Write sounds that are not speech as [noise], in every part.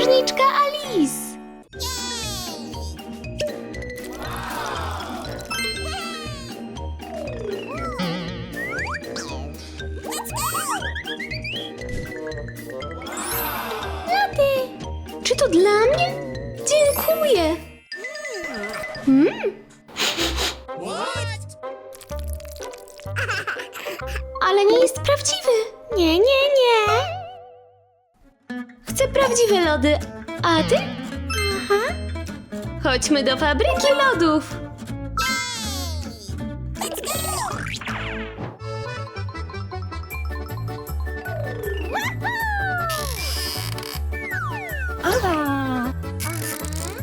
księżniczka Alice. Laty. Czy to dla mnie? Dziękuję. Mm. Ale nie jest prawdziwy. Nie, nie, prawdziwe lody. A ty? Aha. Chodźmy do fabryki lodów.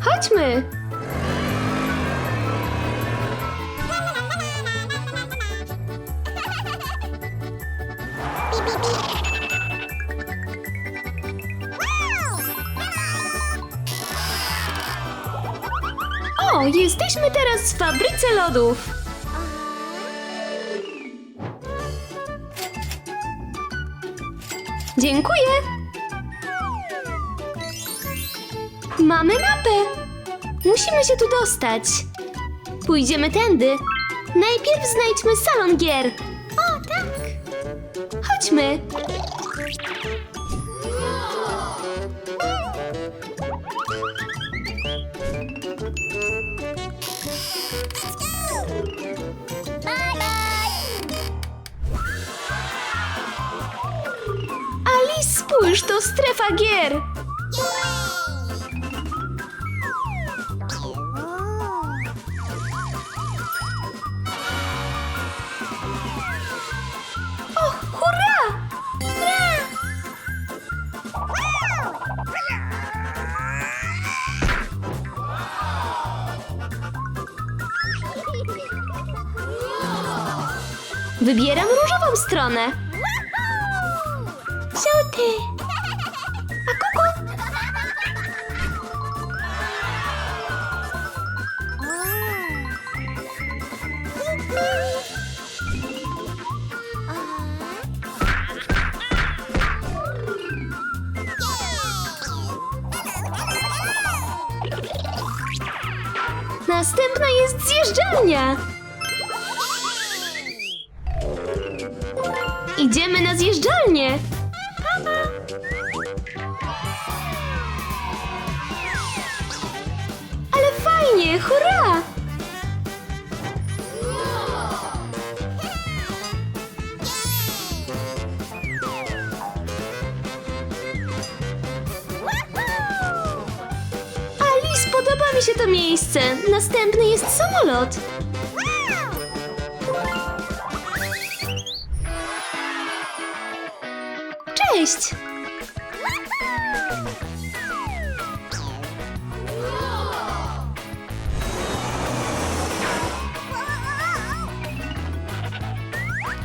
Chodźmy. O, [laughs] jesteśmy teraz w fabryce lodów. Dziękuję. Mamy mapę. Musimy się tu dostać. Pójdziemy tędy. Najpierw znajdźmy salon gier. O, tak. Chodźmy. Spójrz, to strefa gier. O, hurra! Hurra! Wybieram różową stronę. Jest zjeżdżalnia. Idziemy na zjeżdżalnię. Ale fajnie, hurra! To miejsce. Następny jest samolot. Cześć!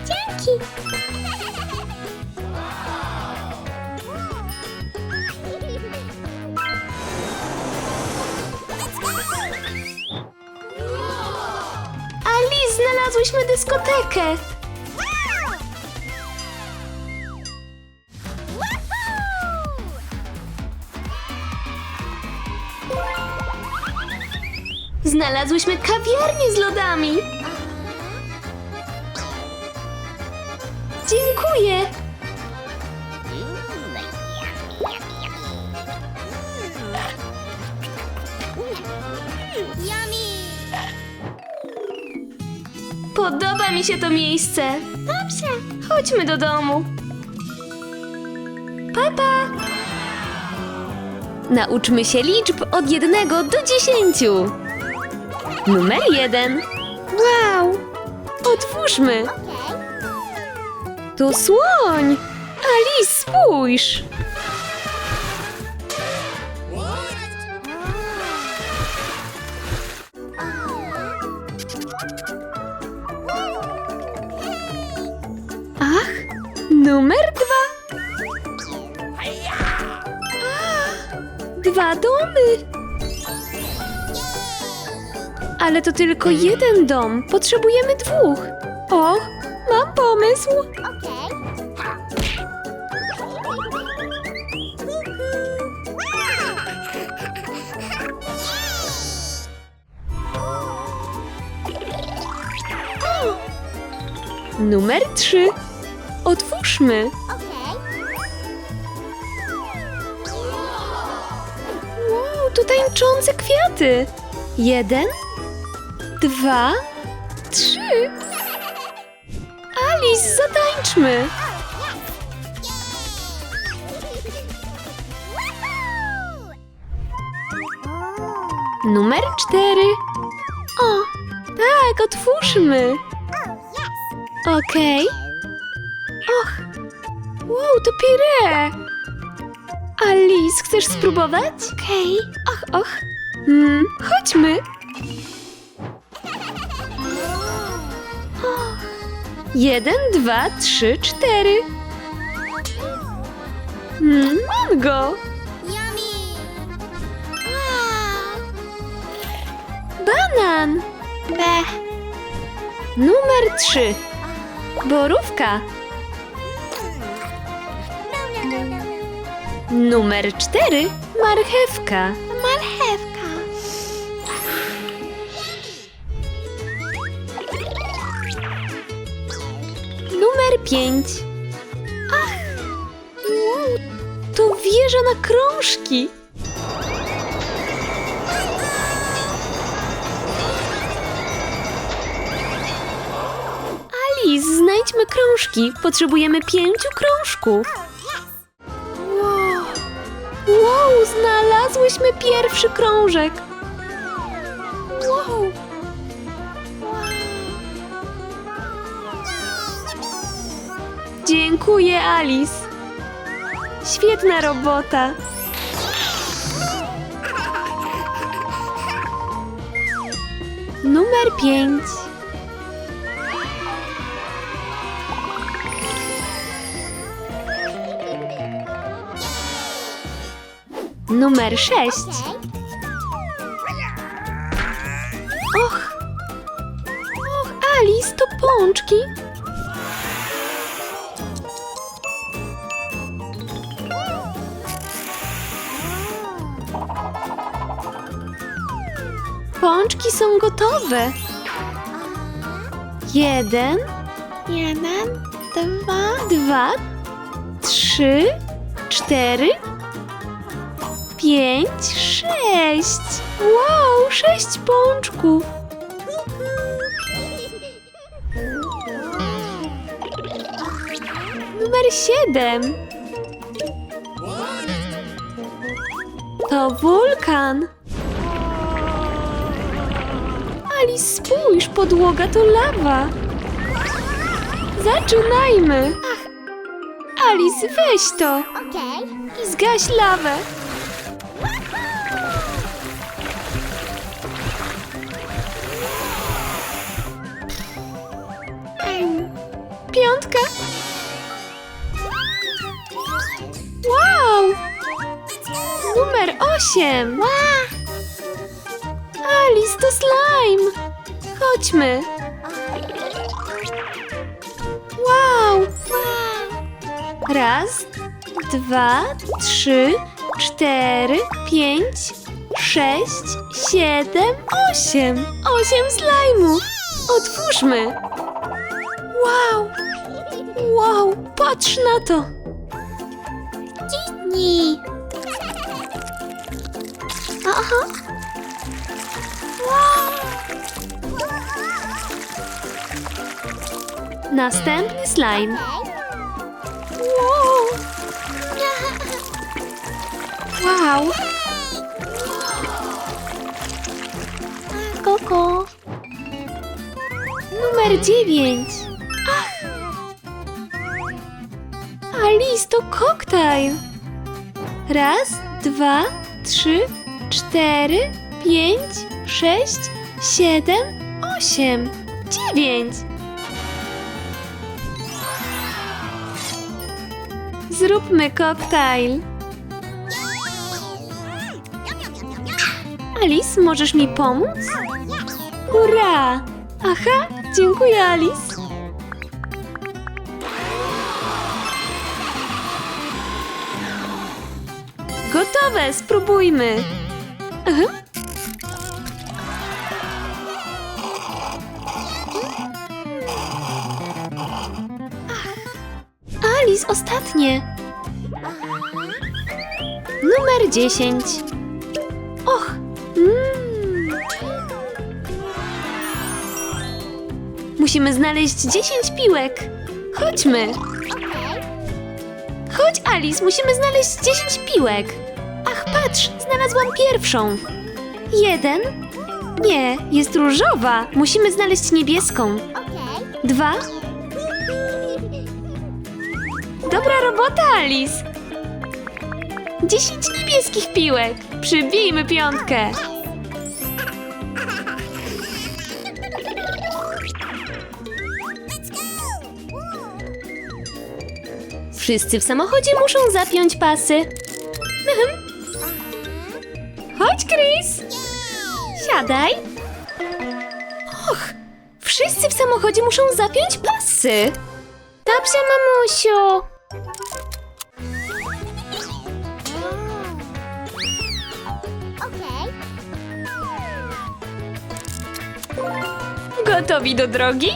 Dzięki! Znalazłyśmy dyskotekę! Znalazłyśmy kawiarnię z lodami! Podoba mi się to miejsce. Dobrze. Chodźmy do domu. Papa. Nauczmy się liczb od jednego do dziesięciu. Numer jeden. Wow. Otwórzmy. To słoń. Alice, spójrz. Numer dwa. Dwa domy. Ale to tylko jeden dom. Potrzebujemy dwóch. O, mam pomysł. Numer trzy. Otwórzmy. Wow, tu tańczące kwiaty. Jeden, dwa, trzy. Alice, zatańczmy. Numer cztery. O, tak, otwórzmy. Okej. Och, wow, to pire. Alice, chcesz spróbować? Okej. Och, och. Mm, chodźmy. Och. Jeden, dwa, trzy, cztery. Mm, mango. Banan. Be. Numer trzy. Borówka. Numer cztery. Marchewka. Marchewka. Numer pięć. Ach, wow, to wieża na krążki. Alice, znajdźmy krążki. Potrzebujemy pięciu krążków. Wow, znalazłyśmy pierwszy krążek. Wow. Dziękuję, Alice. Świetna robota. Numer pięć. Numer sześć. Och. Och, Alice, to pączki. Pączki są gotowe. Jeden. Jeden, dwa, dwa, trzy, cztery, pięć, sześć. Wow, sześć pączków. Numer siedem. To wulkan. Alice, spójrz, podłoga to lawa. Zaczynajmy. Alice, weź to i zgaś lawę. Osiem. Alice, to slime. Chodźmy. Wow! Raz, dwa, trzy, cztery, pięć, sześć, siedem, osiem. Osiem slajmów. Otwórzmy. Wow! Wow! Patrz na to! Kiknij! Aha! Następny slime. Wow! Wow! Koko! Numer dziewięć. Ach! Alice, to koktajl. Raz, dwa, trzy, cztery, pięć, sześć, siedem, osiem, dziewięć. Zróbmy koktajl. Alice, możesz mi pomóc? Hurra! Aha, dziękuję, Alice. Gotowe, spróbujmy. Alice, ostatnie. Numer 10. Och. Mm. Musimy znaleźć 10 piłek. Chodźmy. Chodź, Alice, musimy znaleźć 10 piłek. Znalazłam pierwszą. Jeden? Nie, jest różowa. Musimy znaleźć niebieską. Dwa? Dobra robota, Alice. Dziesięć niebieskich piłek. Przybijmy piątkę. Wszyscy w samochodzie muszą zapiąć pasy. Chris. Siadaj. Och, wszyscy w samochodzie muszą zapiąć pasy. Dobrze, mamusiu. Gotowi do drogi?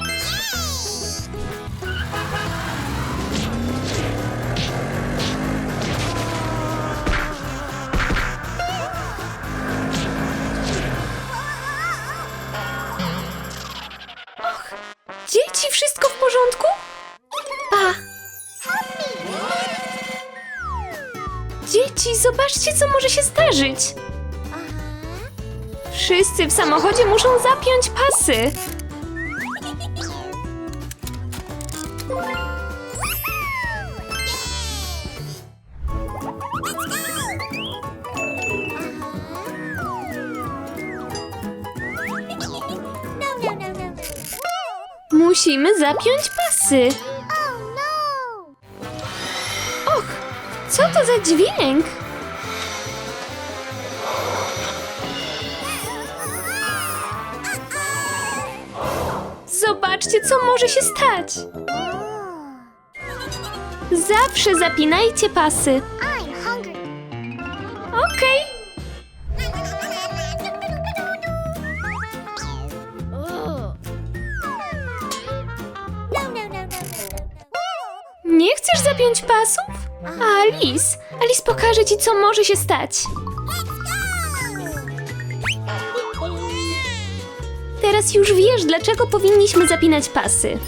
Zobaczcie, co może się zdarzyć. Wszyscy w samochodzie muszą zapiąć pasy. Musimy zapiąć pasy. Och, co to za dźwięk? Może się stać. Zawsze zapinajcie pasy. Okej. Nie chcesz zapiąć pasów? Alice, Alice pokaże ci, co może się stać. Teraz już wiesz, dlaczego powinniśmy zapinać pasy.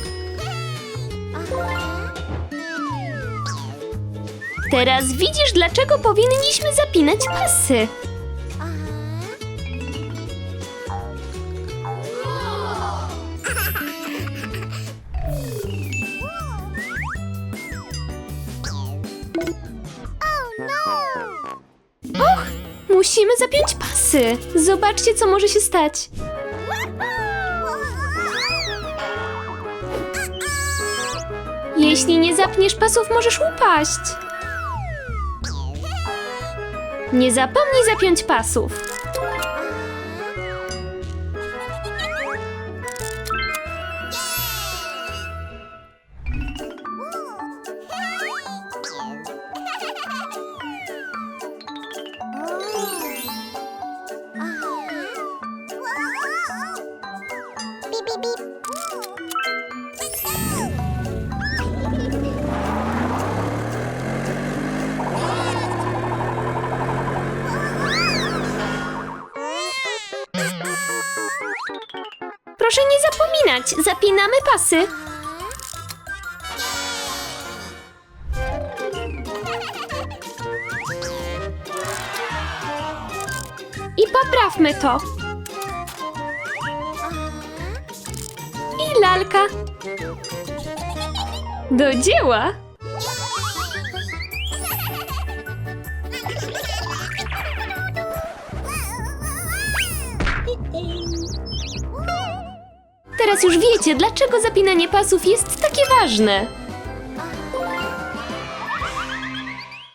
Teraz widzisz, dlaczego powinniśmy zapinać pasy. Och, musimy zapiąć pasy. Zobaczcie, co może się stać. Jeśli nie zapniesz pasów, możesz upaść. Nie zapomnij zapiąć pasów. Zapinamy pasy. I poprawmy to. I lalka. Do dzieła. Teraz już wiecie, dlaczego zapinanie pasów jest takie ważne.